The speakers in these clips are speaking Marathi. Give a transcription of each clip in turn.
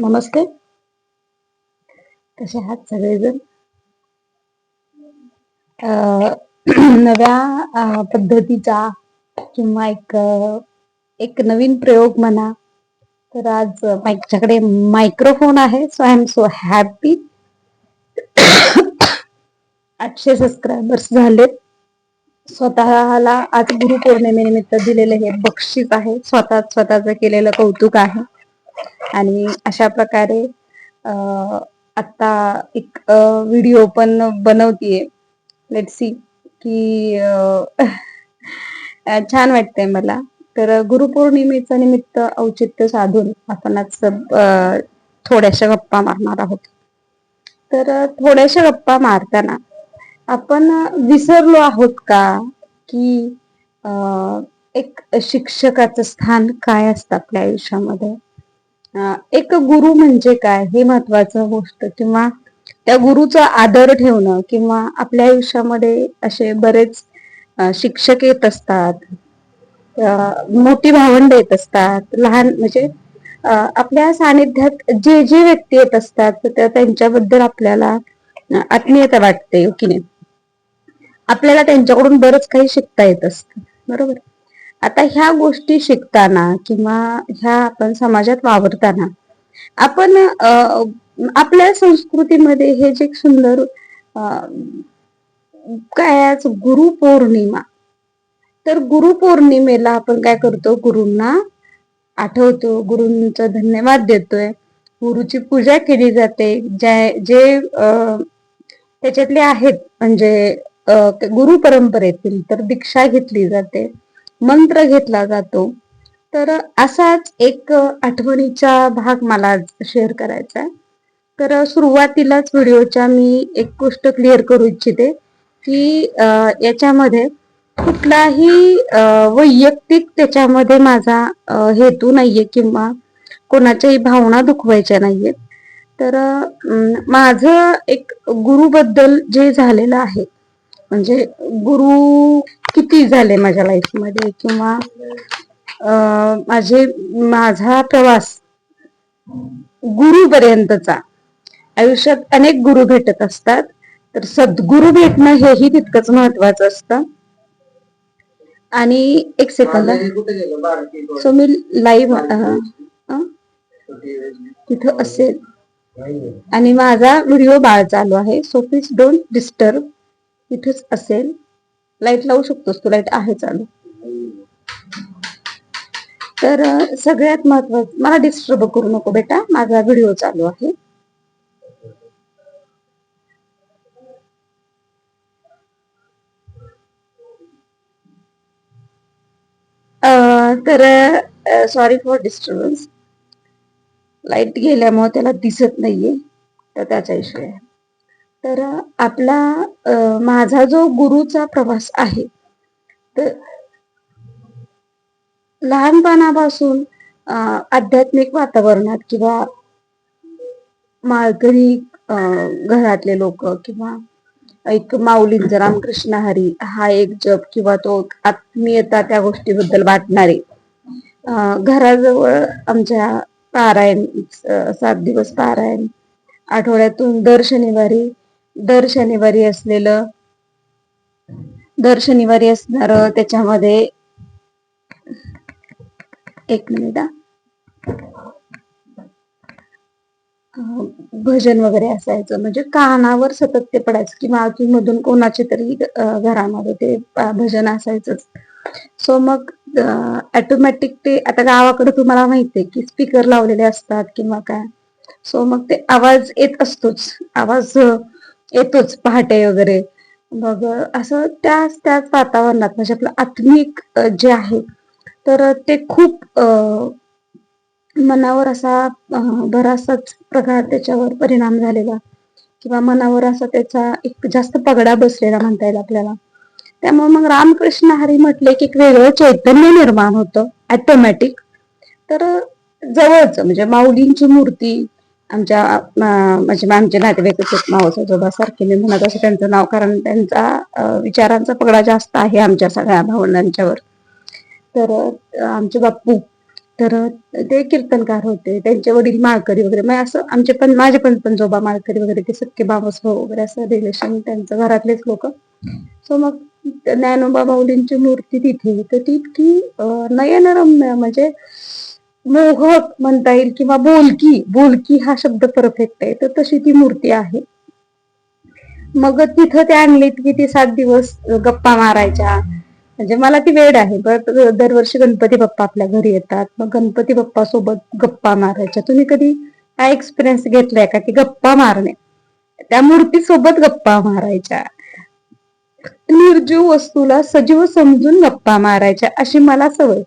नमस्ते. कसे आहात सगळेजण? नव्या पद्धतीचा किंवा एक एक नवीन प्रयोग म्हणा. तर आज माझ्याकडे मायक्रोफोन आहे so I am so happy आठशे सबस्क्रायबर्स झालेत. स्वतःला आज गुरुपौर्णिमेनिमित्त दिलेले हे बक्षीस आहे. स्वतः स्वतःच केलेलं कौतुक आहे. आणि अशा प्रकारे अं, आता एक व्हिडिओ पण बनवतीये. लेट सी की छान वाटतंय मला. तर गुरुपौर्णिमेचं निमित्त औचित्य साधून आपण आज थोड्याशा गप्पा मारणार आहोत. तर थोड्याशा गप्पा मारताना आपण विसरलो आहोत का? की अं, एक शिक्षकाचं स्थान काय असतं आपल्या आयुष्यामध्ये? एक गुरु म्हणजे काय? हे महत्वाचं गोष्ट. किंवा त्या गुरुचा आदर ठेवणं किंवा आपल्या आयुष्यामध्ये असे बरेच शिक्षक येत असतात. मोठी भावंड येत असतात. लहान म्हणजे आपल्या सानिध्यात जे जे व्यक्ती येत असतात तर त्या- त्यांच्याबद्दल आपल्याला आत्मीयता वाटते की नाही आपल्याला त्यांच्याकडून बरंच काही शिकता येत असतं. बरोबर? आता ह्या गोष्टी शिकताना किंवा ह्या आपण समाजात वावरताना आपण आपल्या संस्कृतीमध्ये हे जे सुंदर काय आज गुरुपौर्णिमा तर गुरुपौर्णिमेला आपण काय करतो? गुरुंना आठवतो गुरुंचा धन्यवाद देतोय. गुरुची पूजा केली जाते. ज्या जे त्याच्यातले आहेत म्हणजे गुरु परंपरेतील तर दीक्षा घेतली जाते. मंत्र घेतला जातो. तर असाच एक आठवणीचा भाग मला शेअर करायचा आहे. तर सुरुवातीलाच व्हिडिओच्या मी एक गोष्ट क्लिअर करू इच्छिते की याच्यामध्ये कुठलाही वैयक्तिक त्याच्यामध्ये माझा हेतू नाहीये किंवा कोणाच्याही भावना दुखवायच्या नाहीयेत. तर माझं एक गुरुबद्दल जे झालेलं आहे म्हणजे गुरु किती झाले माझ्या लाईफमध्ये किंवा माझे माझा प्रवास गुरुपर्यंतचा. आयुष्यात अनेक गुरु भेटत असतात. तर सद्गुरु भेटणं हेही तितकंच महत्वाचं असतं. आणि एक सेकंद सो मी लाईव्ह तिथं असेल. आणि माझा व्हिडिओ बाळ चालू आहे. सो प्लीज डोंट डिस्टर्ब तिथेच असेल. लाइट लावू शकतोस तू लाइट आहे चालू. तर सगळ्यात महत्वाचं मला डिस्टर्ब करू नको बेटा माझा व्हिडिओ चालू आहे. तर सॉरी फॉर डिस्टर्बन्स लाइट गेल्यामुळे त्याला दिसत नाहीये तर त्याचा इशू आहे. तर आपला माझा जो गुरुचा प्रवास आहे तर लहानपणापासून आध्यात्मिक वातावरणात किंवा माळकरी घरातले लोक किंवा एक माऊलींचा रामकृष्ण हरी हा एक जप किंवा तो आत्मीयता त्या गोष्टीबद्दल वाटणारे घराजवळ आमच्या पारायण सात दिवस पारायण आठवड्यातून दर शनिवारी दर शनिवारी असलेलं दर शनिवारी असणार त्याच्यामध्ये एक मिनिट भजन वगैरे असायचं. म्हणजे कानावर सतत ते पडायचं किंवा अजूनमधून कोणाचे तरी घरामध्ये ते भजन असायचंच. सो मग ऑटोमॅटिक ते आता गावाकडे तुम्हाला माहितीये की स्पीकर लावलेले असतात किंवा काय. सो मग ते आवाज येत असतोच. आवाज येतोच पहाटे वगैरे. मग असं त्याच त्याच वातावरणात म्हणजे आपलं आत्मिक जे आहे तर ते खूप मनावर असा बराचसाच प्रकार त्याच्यावर परिणाम झालेला. किंवा मनावर असा त्याचा एक जास्त पगडा बसलेला म्हणता येईल आपल्याला. त्यामुळे मग रामकृष्ण हरी म्हटले की एक वेगळं चैतन्य निर्माण होतं ॲटोमॅटिक तर जवळच म्हणजे माऊलींची मूर्ती आमच्या म्हणजे आमचे नातेवाईक आहेत मावसाजोबा सारखे मी म्हणत असं त्यांचं नाव कारण त्यांचा विचारांचा पगडा जास्त आहे आमच्या सगळ्या भावंडांच्यावर तर आमचे बाप्पू तर ते कीर्तनकार होते. त्यांचे वडील माळकरी वगैरे. मग असं आमचे पण माझे पण पंजोबा माळकरी वगैरे ते सख्खे बाबस भाऊ वगैरे असं रिलेशन त्यांचं घरातलेच लोक. सो मग ज्ञानोबा माऊलींची मूर्ती तिथे. तर ती इतकी नयनरम्य म्हणजे मोहक म्हणता येईल किंवा बोलकी बोलकी हा शब्द परफेक्ट आहे तर तशी ती मूर्ती आहे. मग तिथं ते आणलीत की ती सात दिवस गप्पा मारायच्या. म्हणजे मला ती वेळ आहे. बट दरवर्षी गणपती बाप्पा आपल्या घरी येतात. मग गणपती बाप्पा सोबत गप्पा मारायच्या. तुम्ही कधी काय एक्सपिरियन्स घेतलाय का? की गप्पा मारणे. त्या मूर्ती सोबत गप्पा मारायच्या. निर्जीव वस्तूला सजीव समजून गप्पा मारायच्या. अशी मला सवय.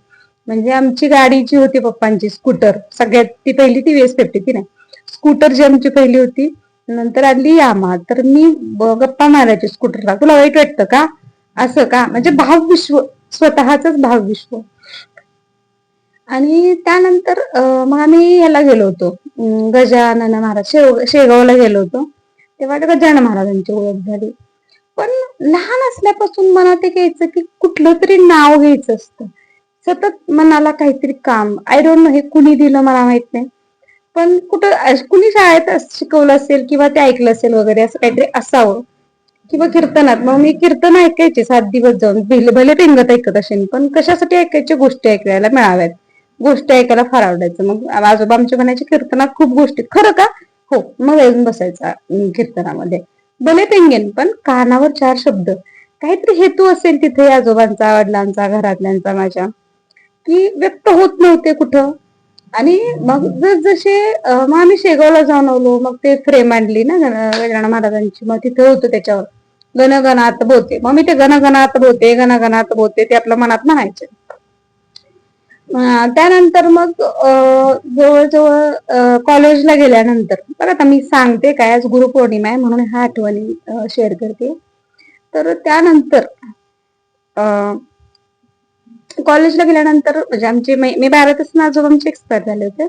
म्हणजे आमची गाडी जी होती पप्पांची स्कूटर सगळ्यात ती पहिली ती वेस फिफ्टी ती नाही. स्कूटर जी आमची पहिली होती नंतर आली यामा तर मी गप्पा मारायची स्कूटरला. तुला वाईट वाटतं का? असं का? म्हणजे भावविश्व स्वतःच भावविश्व. आणि त्यानंतर मग आम्ही याला गेलो होतो. गजानन महाराज शेव शेगावला गेलो होतो. तेव्हा ते गजानन महाराजांची ओळख झाली. पण लहान असल्यापासून मनात ते घ्यायचं की कुठलं तरी नाव घ्यायचं असतं. सतत मनाला काहीतरी काम. आय डोंट नो हे कुणी दिलं मला माहीत नाही. पण कुठं कुणी शाळेत शिकवलं असेल किंवा ते ऐकलं असेल वगैरे असं काहीतरी असावं. किंवा कीर्तनात. मग मी कीर्तन ऐकायचे सात दिवस जाऊन. भले भले पेंगत ऐकत असेल पण कशासाठी ऐकायचे गोष्टी ऐकायला मिळाव्यात? गोष्टी ऐकायला फार आवडायचं. मग आजोबा आमच्या म्हणायचे कीर्तनात खूप गोष्टी खरं का? हो. मग येऊन बसायचा कीर्तनामध्ये. भले पेंगेन पण कानावर चार शब्द. काहीतरी हेतू असेल तिथे आजोबांचा वडिलांचा घरातल्यांचा माझ्या. की व्यक्त होत नव्हते कुठं. आणि मग जसे मग आम्ही शेगावला जाऊन आलो. मग ते फ्रेम आणली ना गण- गजानन महाराजांची. मग तिथे होतो त्याच्यावर. गणगणात बोते मग मी ते गणगणात बोते गणगणात बोते ते आपल्या मनात म्हणायचे. त्यानंतर मग जवळजवळ कॉलेजला गेल्यानंतर. बरं आता मी सांगते काय. आज गुरुपौर्णिमा आहे म्हणून ह्या आठवणी शेअर करते. तर त्यानंतर अं, कॉलेजला गेल्यानंतर म्हणजे आमचे मी मी बारावीपासून आजोबा आमचे एक्सपायर झाले होते.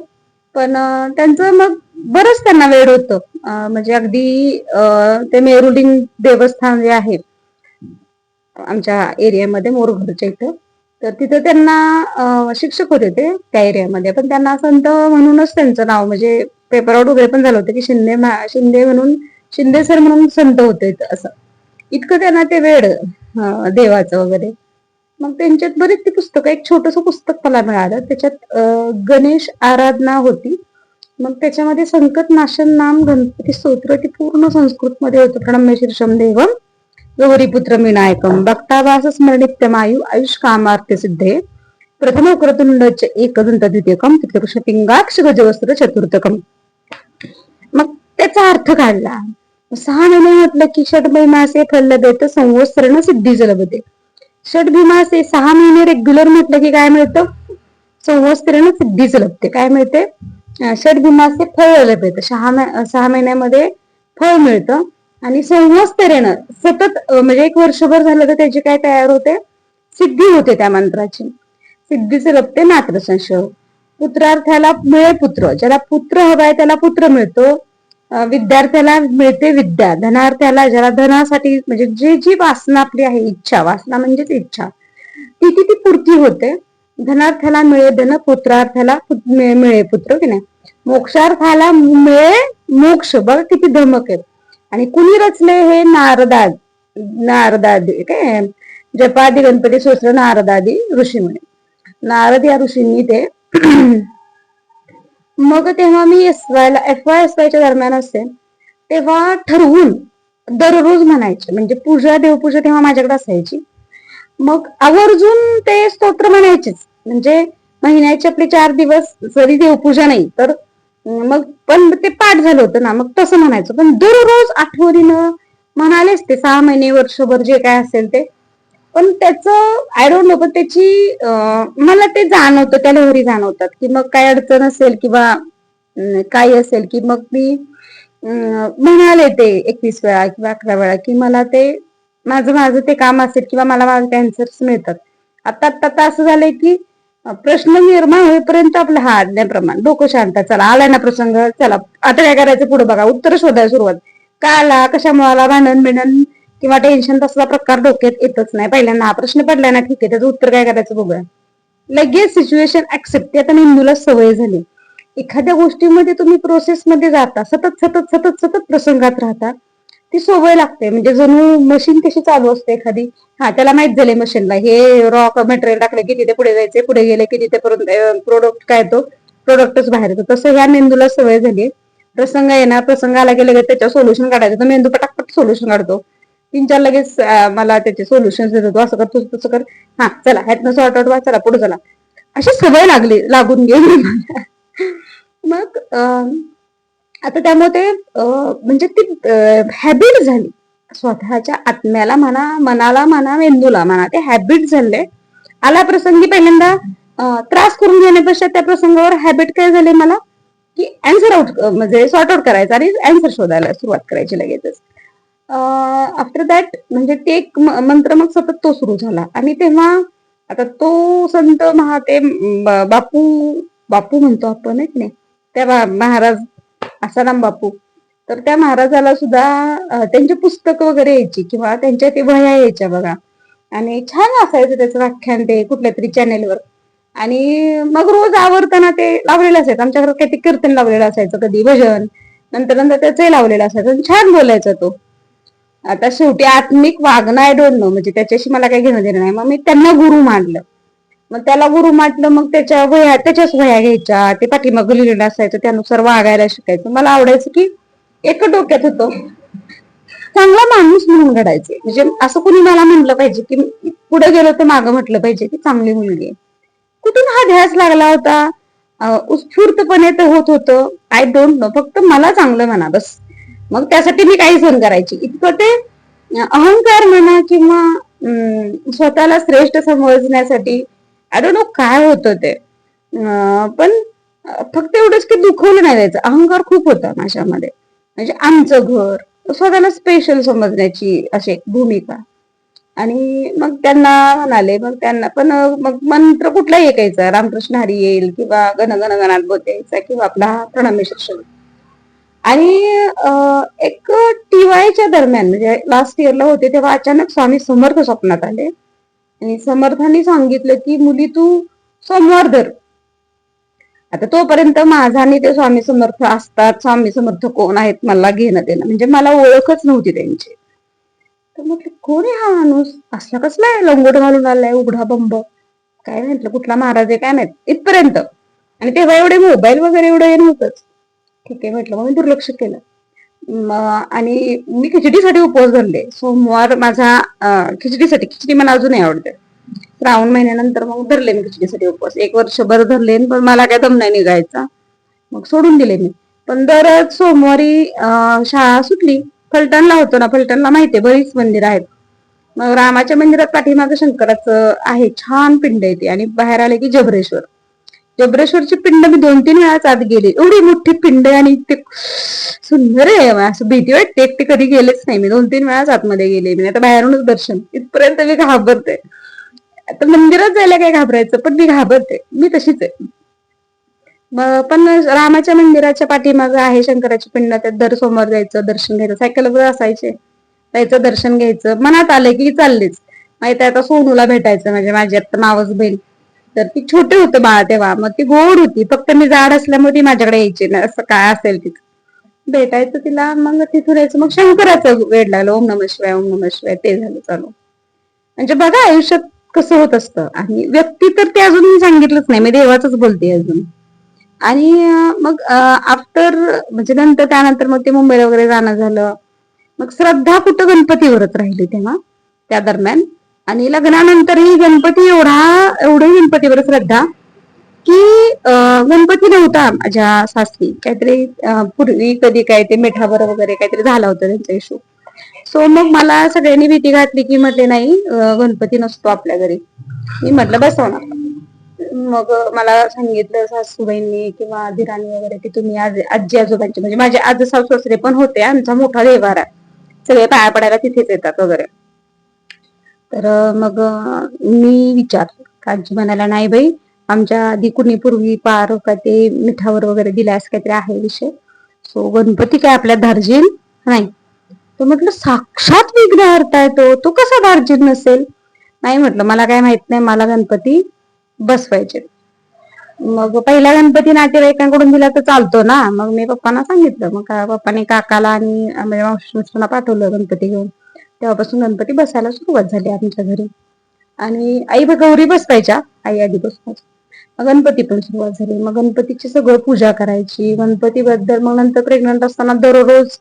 पण त्यांचं मग बरंच त्यांना वेळ होतं. म्हणजे अगदी ते मेरुलिंग देवस्थान जे आहे आमच्या एरियामध्ये मोरघरच्या इथं. तर तिथं त्यांना शिक्षक होते ते त्या एरियामध्ये. पण त्यांना संत म्हणूनच त्यांचं नाव म्हणजे पेपरआउट वगैरे पण झालं होतं की शिंदे शिंदे म्हणून शिंदे सर म्हणून संत होते असं. इतकं त्यांना ते वेळ देवाचं वगैरे. मग त्यांच्यात बरेच ती पुस्तकं एक छोटस पुस्तक मला मिळालं. त्याच्यात गणेश आराधना होती. मग त्याच्यामध्ये संकट नाशन नाम गणपती स्तोत्र ती पूर्ण संस्कृत मध्ये होतं. प्रणम्य शीर्षम देवम गौरीपुत्र विनायकम भक्तावास स्मरणित्यमायु आयुष कामार्थ सिद्धे प्रथम क्रतुंडच एकदंत द्वितीयकम चतुर्ष पिंगाक्ष गजवस्त्र चतुर्थकम. मग त्याचा अर्थ काढला. सहा महिने म्हटलं की षडमय मासे फल्ल देत संवत्सरण सिद्धी जलबते षट भीमासे सहा महिने रेग्युलर म्हटलं की काय मिळतं? संवत्सरण सिद्धीच लपते. काय मिळते? अं, षट भीमासे फळ लभते सहा सहा महिन्यामध्ये फळ मिळतं. आणि संवत्सरेनं सतत म्हणजे एक वर्षभर झालं तर त्याची काय तयार होते? सिद्धी होते त्या मंत्राची. सिद्धीचे लपते मात्र संशय. पुत्रार्थाला मिळे पुत्र. ज्याला पुत्र हवाय त्याला पुत्र मिळतो. विद्यार्थ्याला मिळते विद्या. धनार्थ्याला ज्याला धनासाठी म्हणजे जी जी वासना आपली आहे इच्छा वासना म्हणजेच इच्छा ती ती ती पूर्ती होते. धनार्थ्याला मिळे धन पुत्रार्थ्याला मिळे पुत्र की नाही? मोक्षार्थाला मिळे मोक्ष बघ किती धमक आहेत. आणि कुणी रचले हे? नारदाद नारदादी काय जपादी गणपती सोसर नारदादी ऋषी म्हणे नारद या ऋषींनी ते मग तेव्हा मी एस वायला एफ वाय एस वायच्या दरम्यान असेल तेव्हा ठरवून दररोज म्हणायचे म्हणजे पूजा देवपूजा तेव्हा माझ्याकडे असायची. मग आवर्जून ते स्तोत्र म्हणायचेच म्हणजे महिन्याचे आपले चार दिवस जरी देवपूजा नाही तर मग पण ते पाठ झालं होतं ना मग तसं म्हणायचं. पण दररोज आठवणीनं म्हणालेच ते सहा महिने वर्षभर जे काय असेल ते पण त्याचं आय डोंट नो पण त्याची मला ते जाणवतं त्या लहरी जाणवतात की मग काय अडचण असेल किंवा काय काही असेल की मग मी म्हणाले ते एकवीस वेळा किंवा अकरा वेळा की मला ते माझं माझं ते काम असेल किंवा मला माझे अँसर्स मिळतात. आता आता आता असं झालंय की प्रश्न निर्माण होईपर्यंत आपलं हा आज्ञाप्रमाण डोकं शांत चला आलाय ना प्रसंग चला आता काय करायचं पुढे बघा उत्तर शोधायला सुरुवात. का आला कशामुळे आला भांडण बिंडण किंवा टेन्शन तसला प्रकार डोक्यात येतच नाही. पहिल्यांदा हा प्रश्न पडलाय ना ठीक आहे त्याचं उत्तर काय करायचं बघूया. लगेच सिच्युएशन ऍक्सेप्ट आता मेंदूला सवय झाली. एखाद्या गोष्टीमध्ये तुम्ही प्रोसेसमध्ये जाता सतत सतत सतत सतत प्रसंगात राहता ती सवय लागते. म्हणजे जणू मशीन कशी चालू असते एखादी? हा त्याला माहीत झाले मशीनला हे रॉक मटेरियल टाकले की तिथे पुढे जायचे पुढे गेले की तिथे प्रोडक्ट काय तो प्रोडक्टच बाहेर येतो. तसं ह्या मेंदूला सवय झाली. प्रसंग येणार प्रसंग आला की लगेच त्याच्यावर सोल्युशन काढायचं. तर मेंदू पटापट सोल्युशन काढतो. तीन चार लगेच मला त्याचे सोल्युशन देत होतो असं कर तसं तसं कर. हा चला ह्यातनं सॉर्ट आउट व्हा चला पुढे चला. अशी सवय लागली लागून गेली मग अं, आता त्यामुळे ते म्हणजे ती हॅबिट झाली. स्वतःच्या आत्म्याला म्हणा मनाला म्हणा मेंदूला म्हणा ते हॅबिट झाले. आला प्रसंगी पहिल्यांदा त्रास करून घेण्यापेक्षा त्या प्रसंगावर हॅबिट काय झाले मला? की अँसर आउट म्हणजे सॉर्ट आउट करायचा आणि अँसर शोधायला सुरुवात करायची लगेचच. आफ्टर दॅट म्हणजे ते एक मंत्र मग सतत तो सुरू झाला. आणि तेव्हा आता तो संत महा ते बापू बापू म्हणतो आपण एक नाही? त्या महाराज आसाराम बापू. तर त्या महाराजाला सुद्धा त्यांचे पुस्तक वगैरे यायची किंवा त्यांच्या ते वह्या यायच्या बघा. आणि छान असायचं त्याचं व्याख्यान ते कुठल्या तरी चॅनेलवर आणि मग रोज आवडताना ते लावलेलं असायचं. आमच्या घरात काही ते कीर्तन लावलेलं असायचं कधी भजन नंतर नंतर त्याचंही लावलेलं असायचं. आणि छान बोलायचा तो. आता शेवटी आत्मिक वागणं आय डोंट नो म्हणजे त्याच्याशी मला काही घेणं देणं नाही. मग मी त्यांना गुरु मानलं. मग त्याला गुरु मानलं मग त्याच्या वह्या त्याच्याच वह्या घ्यायच्या. ते पाठीमाग लिहिलेलं असायचं त्यानुसार वागायला शिकायचं. मला आवडायचं की एक डोक्यात होतो. चांगला माणूस म्हणून घडायचे. म्हणजे असं कुणी मला म्हटलं पाहिजे की पुढे गेलो तर मागं म्हटलं पाहिजे की चांगली मुलगी कुठून हा ध्यास लागला होता? उत्स्फूर्तपणे ते होत होतं. आय डोंट नो फक्त मला चांगलं म्हणा बस. मग त्यासाठी मी काही सहन करायची. इतकं ते अहंकार म्हणा किंवा स्वतःला श्रेष्ठ समजण्यासाठी आय डोंट नो काय होतं ते. पण फक्त एवढंच की दुखवलं नाही द्यायचं अहंकार खूप होता माझ्यामध्ये. म्हणजे आमचं घर स्वतःला स्पेशल समजण्याची अशी भूमिका. आणि मग त्यांना म्हणाले मग त्यांना पण मग मंत्र कुठलाही ऐकायचा. रामकृष्ण हरी येईल किंवा गणगण गणात बोध यायचा किंवा आपला प्रणमेश आणि एक टीवायच्या दरम्यान म्हणजे लास्ट इयरला होते तेव्हा अचानक स्वामी समर्थ स्वप्नात आले. आणि समर्थांनी सांगितलं की मुली तू सोमवार धर. आता तोपर्यंत माझा आणि ते स्वामी समर्थ असतात. स्वामी समर्थ कोण आहेत? मला घेणं देणं. म्हणजे मला ओळखच नव्हती त्यांची. तर म्हटलं कोण आहे हा माणूस? असला कसला आहे? लंगोट घालून आलाय उघडा बंब. काय म्हटलं कुठला महाराज आहे? काय माहीत? इथपर्यंत. आणि तेव्हा एवढे मोबाईल वगैरे एवढं हे नव्हतंच. ठीक आहे म्हटलं. मग मी दुर्लक्ष केलं. आणि मी खिचडीसाठी उपवास धरले. सोमवार माझा खिचडीसाठी खिचडी मला अजूनही आवडते. श्रावण महिन्यानंतर मग धरले मी खिचडीसाठी उपवास. एक वर्षभर धरले पण मला काय दम नाही निघायचा. मग सोडून दिले मी. पण दर सोमवारी शाळा सुटली. फलटणला होतो ना फलटणला माहितीये बरीच मंदिर आहेत. मग रामाच्या मंदिरात पाठीमागं शंकराचं आहे छान पिंड आहे ते. आणि बाहेर आले की जबरेश्वर. जबरेश्वरची पिंड मी दोन तीन वेळाच आत गेले. एवढी मोठी पिंड आहे आणि ते सुंदर आहे. असं भीती वाटते. एकटे कधी गेलेच नाही. मी दोन तीन वेळाच आतमध्ये गेले. मी आता बाहेरूनच दर्शन. इथपर्यंत मी घाबरते. आता मंदिरात जायला काय घाबरायचं? पण मी घाबरते. मी तशीच आहे. मग पण रामाच्या मंदिराच्या पाठीमागं आहे शंकराची पिंड. त्यात दर सोमवार जायचं दर्शन घ्यायचं. सायकलवर असायचे. जायचं दर्शन घ्यायचं. मनात आलं की चाललेच. माहिती आता सोनूला भेटायचं. म्हणजे माझी आता मावस बहीण. तर ती छोटे होतं बाळा तेव्हा. मग ती गोड होती. फक्त मी जाड असल्यामुळे ती माझ्याकडे यायची ना असं काय असेल तिथं. भेटायचं तिला मग तिथून यायचं मग शंकराचं वेळ लागलं. ओम नम शिवाय ओम नम शिवाय. ते झालं चालू. म्हणजे बघा आयुष्यात कसं होत असतं. आणि व्यक्ती तर ते अजून मी सांगितलंच नाही. मी देवाचंच बोलते अजून. आणि मग आफ्टर म्हणजे नंतर त्यानंतर मग ते मुंबईला वगैरे जाणं झालं. मग श्रद्धा कुठं गणपतीवरच राहिली तेव्हा? त्या दरम्यान. आणि लग्नानंतरही गणपती एवढा एवढे गणपतीवर श्रद्धा की गणपती नव्हता माझ्या सासरी. काहीतरी पूर्वी कधी काय ते मिठावर वगैरे काहीतरी झाला होता त्यांचा इशू सो मग मला सगळ्यांनी भीती घातली की म्हटले नाही गणपती नसतो आपल्या घरी. मी म्हटलं बसवणार. मग मला सांगितलं सासूबाईंनी किंवा धीराणी वगैरे की तुम्ही आज आजी आजोबांचे म्हणजे माझे आज सासू सासरे पण होते आमचा मोठा देवार आहे. सगळे पाया पडायला तिथेच येतात वगैरे. तर मग मी विचार काजी म्हणाला नाही बाई आमच्या आधी कुणी पूर्वी पार का ते मिठावर वगैरे दिल्यास काहीतरी आहे विषय. सो गणपती काय आपल्या धार्जिन नाही. तर म्हटलं साक्षात विघ्नहर्ता आहे तो. तो कसा धार्जिन नसेल? नाही म्हटलं मला काय माहीत नाही. मला गणपती बसवायचे मग पहिला गणपती नातेवाईकांकडून दिला तर चालतो ना. मग मी पप्पांना सांगितलं. मग का- पप्पाने काकाला आणि माझ्या मावशी पाठवलं गणपती घेऊन. तेव्हापासून गणपती बसायला सुरुवात झाली आमच्या घरी. आणि आई गौरी बसवायच्या. आई आधी बसवायच्या मग गणपती पण सुरुवात झाली. मग गणपतीची सगळं पूजा करायची. गणपती बद्दल मग नंतर प्रेग्नंट असताना दररोज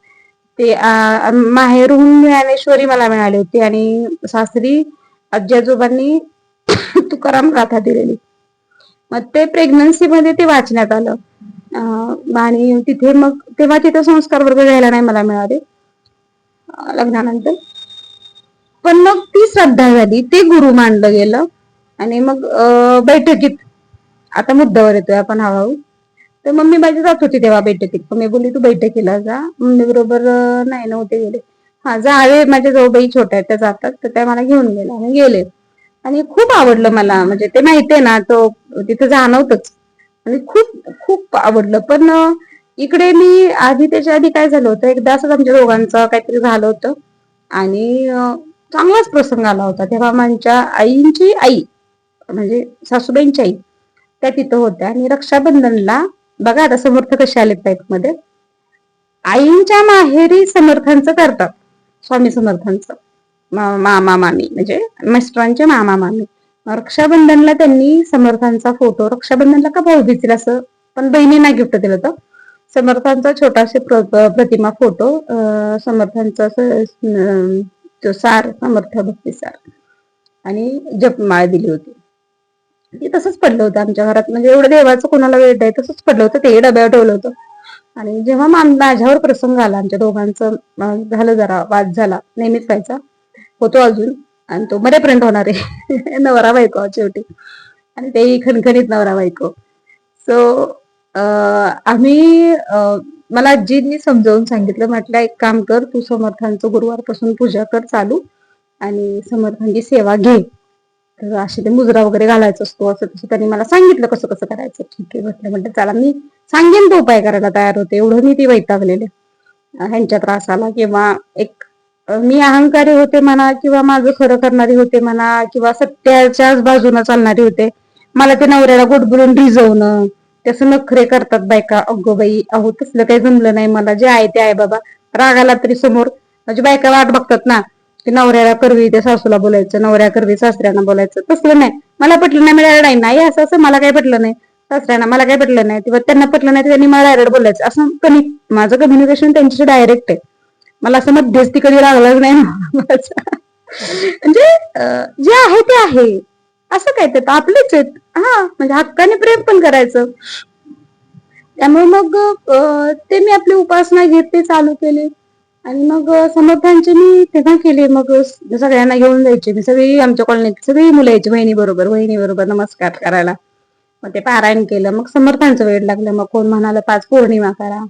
ते आ, माहेरून ज्ञानेश्वरी मला मिळाली होती. आणि सासरी आजी आजोबांनी तुकाराम गाथा दिलेली. मग ते प्रेग्नन्सी मध्ये ते वाचण्यात आलं. आणि तिथे मग तेव्हा तिथे संस्कार वर्ग घ्यायला नाही मला मिळाले. लग्नानंतर. पण मग ती श्रद्धा झाली ते गुरु मानलं गेलं. आणि मग बैठकीत आता मुद्द्यावर येतोय आपण हळूहळू तर मम्मी माझी जात होती तेव्हा बैठकीत. मम्मी बोलली तू बैठकीला जा. मम्मी बरोबर नाही नव्हते गेले. हा जावे माझ्या जाऊबाई छोट्या आहेत त्या जातात. तर त्या मला घेऊन गेल्या. आणि गेले. आणि खूप आवडलं मला. म्हणजे ते माहितीये ना तो तिथं जाणवतच. आणि खूप खूप आवडलं. पण इकडे मी आधी त्याच्या आधी काय झालं होतं? एकदा असंच आमच्या दोघांचं काहीतरी झालं होतं. आणि चांगलाच प्रसंग आला होता. तेव्हा माझ्या आईंची आई म्हणजे सासूबाईंची आई त्या तिथं होत्या. आणि रक्षाबंधनला बघा आता समर्थ कसे आले टाईपमध्ये आईंच्या माहेरी समर्थांचं करतात. स्वामी समर्थांचं. मामा मामी म्हणजे मिस्टरांचे मामा मामी. रक्षाबंधनला त्यांनी समर्थांचा फोटो रक्षाबंधनला का भाऊबीजेला असं? पण बहिणींना गिफ्ट दिलं होतं. समर्थांचा छोटासा प्रतिमा फोटो समर्थांचा असं तो सार समर्थ भक्ती सार. आणि जपमाळ दिली होती. ते तसंच पडलं होतं आमच्या घरात. म्हणजे एवढं देवाचं कोणाला वेळ आहे तसंच पडलं होतं. ते डब्यावर ठेवलं होतं. आणि जेव्हा माझ्यावर प्रसंग आला आमच्या दोघांचं झालं जरा वाद झाला. नेहमीच व्हायचा. होतो अजून. आणि तो मरेपर्यंत होणार आहे. नवरा बायको शेवटी. आणि तेही खणखणीत नवरा बायको. सो आम्ही मला आजींनी समजावून सांगितलं. म्हटलं एक काम कर तू समर्थांचं गुरुवारपासून पूजा कर चालू आणि समर्थांची सेवा घे. तर असे ते मुजरा वगैरे घालायचा असतो असं तसं त्यांनी मला सांगितलं कसं कसं करायचं. ठीक आहे म्हटलं म्हटलं चला मी सांगेन तो उपाय करायला तयार होते. एवढं मी ती वैतागलेले. ह्यांच्या त्रासाला किंवा एक मी अहंकारी होते म्हणा किंवा माझं खरं करणारी होते म्हणा किंवा सत्याच्याच बाजूने चालणारी होते मला ते नवऱ्याला गोट बोलून रिजवणं तसं नखरे करतात बायका. अगो बाई अहो तसलं काही जमलं नाही मला. जे आहे ते आहे बाबा. रागाला तरी समोर. म्हणजे बायका वाट बघतात ना. की नवऱ्याला करवी त्या सासूला बोलायचं नवऱ्या करवी सासऱ्यांना बोलायचं. तसलं नाही. मला पटलं नाही मिळालं नाही नाही. असं असं मला काय पटलं नाही. सासऱ्यांना मला काय पटलं नाही. किंवा त्यांना पटलं नाही त्यांनी मला डायरेक्ट बोलायचं. असं कमी माझं कम्युनिकेशन त्यांच्याशी डायरेक्ट आहे. मला असं मध्यस्थी कधी लागलाच नाही. म्हणजे जे आहे ते आहे. असं काय ते तर आपलेच आहेत. हा म्हणजे हक्काने प्रेम पण करायचं. त्यामुळे मग ते मी आपली उपासना घेत ते चालू केले. आणि मग समर्थांचे मी तेव्हा केले. मग सगळ्यांना घेऊन जायचे. मी सगळी आमच्या कॉलनीत सगळी मुलं यायची बहिणी बरोबर बहिणी बरोबर नमस्कार करायला. मग ते पारायण केलं. मग समर्थांचं वेळ लागलं. मग कोण म्हणाला पाच पौर्णिमा करा.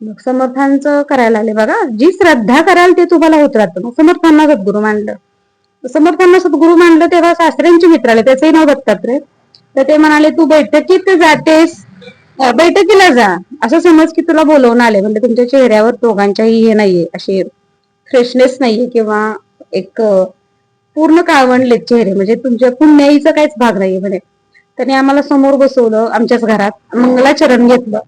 मग समर्थांचं करायला आले बघा जी श्रद्धा कराल ते तुम्हाला होत राहतं. मग समर्थांना सद्गुरू मानलं. समर्थांना सद्गुरु मानलं तेव्हा सासऱ्यांचे मित्र आले. त्याचंही नाव दत्तात्रय तर ते म्हणाले तू बैठकीत जातेस. बैठकीला जा. असं समज की तुला बोलवून आले. म्हणजे तुमच्या चेहऱ्यावर दोघांच्याही हे नाहीये. असे फ्रेशनेस नाहीये किंवा एक पूर्ण काळवणले चेहरे. म्हणजे तुमच्या पुण्याईचा काहीच भाग नाहीये म्हणे. त्याने आम्हाला समोर बसवलं आमच्याच घरात. मंगलाचरण घेतलं.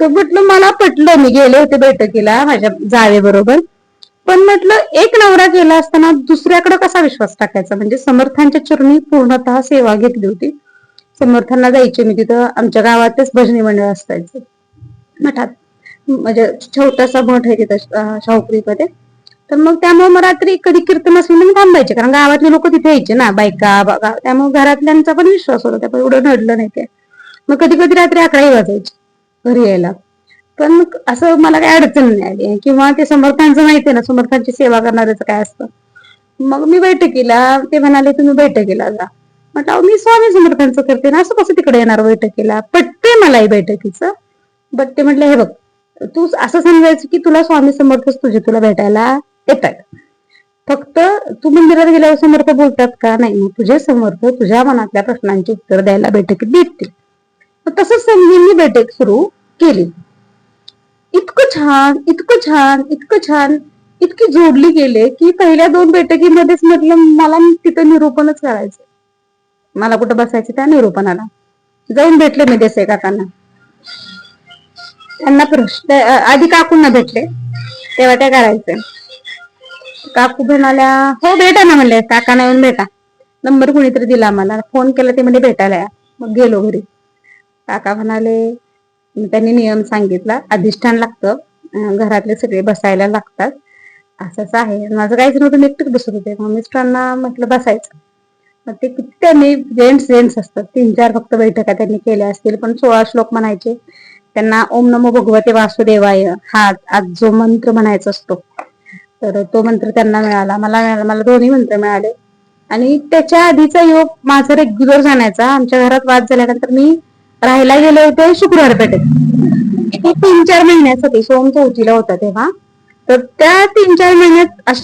तर म्हटलं मला पटलं. मी गेले होते बैठकीला. माझ्या जावे बरोबर पण म्हटलं एक नवरा गेला असताना दुसऱ्याकडे कसा विश्वास टाकायचा? म्हणजे समर्थांच्या चरणी पूर्णतः सेवा घेतली होती. समर्थांना जायचे मी तिथं आमच्या गावातच भजनी मंडळ असायचं. मठात. म्हणजे छोटासा मठ आहे तिथं अं, तर मग त्यामुळे मग रात्री कधी कीर्तन असलं मी थांबायचे कारण गावातले लोक तिथे यायचे ना बायका बा त्यामुळे घरातल्यांचा पण विश्वास होता त्या एवढं नडलं नाही ते. मग कधी कधी रात्री अकराही वाजायचे घरी यायला. पण असं मला काही अडचण नाही आली. किंवा ते समर्थांचं माहितीये ना समर्थांची सेवा करणाऱ्याचं काय असतं. मग मी बैठकीला ते म्हणाले तुम्ही बैठकीला जा. म्हटलं मी स्वामी समर्थांचं करते ना असं कसं तिकडे येणार बैठकीला? पटते मलाही बैठकीचं. बट ते म्हटलं हे बघ तू असं समजायचं की तुला स्वामी समर्थच तुझे तुला भेटायला येतात. फक्त तू मंदिरात गेल्यावर समर्थ बोलतात का? नाही मग तुझे समर्थ तुझ्या मनातल्या प्रश्नांची उत्तर द्यायला बैठकीत देतील तसंच समजून मी बैठक सुरू केली. इतकं छान इतकं छान इतकं छान इतकी जोडली गेले की पहिल्या दोन बैठकीमध्येच म्हटलं मला तिथं निरूपणच करायचं मला कुठं बसायचं त्या निरूपणाला. जाऊन भेटले मी देसाई काकांना. त्यांना प्रश्न आधी काकूंना भेटले. तेव्हा त्या करायचे काकू म्हणाल्या हो भेटा ना म्हणले. काकांना येऊन भेटा. नंबर कुणीतरी दिला मला फोन केला ते म्हणजे भेटायला या. मग गेलो घरी. काका म्हणाले त्यांनी नियम सांगितला. अधिष्ठान लागतं. घरातले सगळे बसायला लागतात. असंच आहे. माझं काहीच नव्हतं. मी एकटीच बसत होते. मग मिस्टरांना म्हटलं बसायचं. मग ते किती त्यांनी जेंट्स जेंट्स असतात. तीन चार फक्त बैठका त्यांनी केल्या असतील. पण सोळा श्लोक म्हणायचे. त्यांना ओम नमो भगवते वासुदेवाय. हा आज जो मंत्र म्हणायचा असतो. तर तो मंत्र त्यांना मिळाला. मला मिळाला मला दोन्ही मंत्र मिळाले. आणि त्याच्या आधीचा योग माझा रेग्युलर जाण्याचा. आमच्या घरात वाद झाल्यानंतर मी राहायला गेले होते शुक्रवार पेठेत तीन चार महिन्यासाठी सोम चौथीला होता तेव्हा. तर त्या तीन चार महिन्यात अशा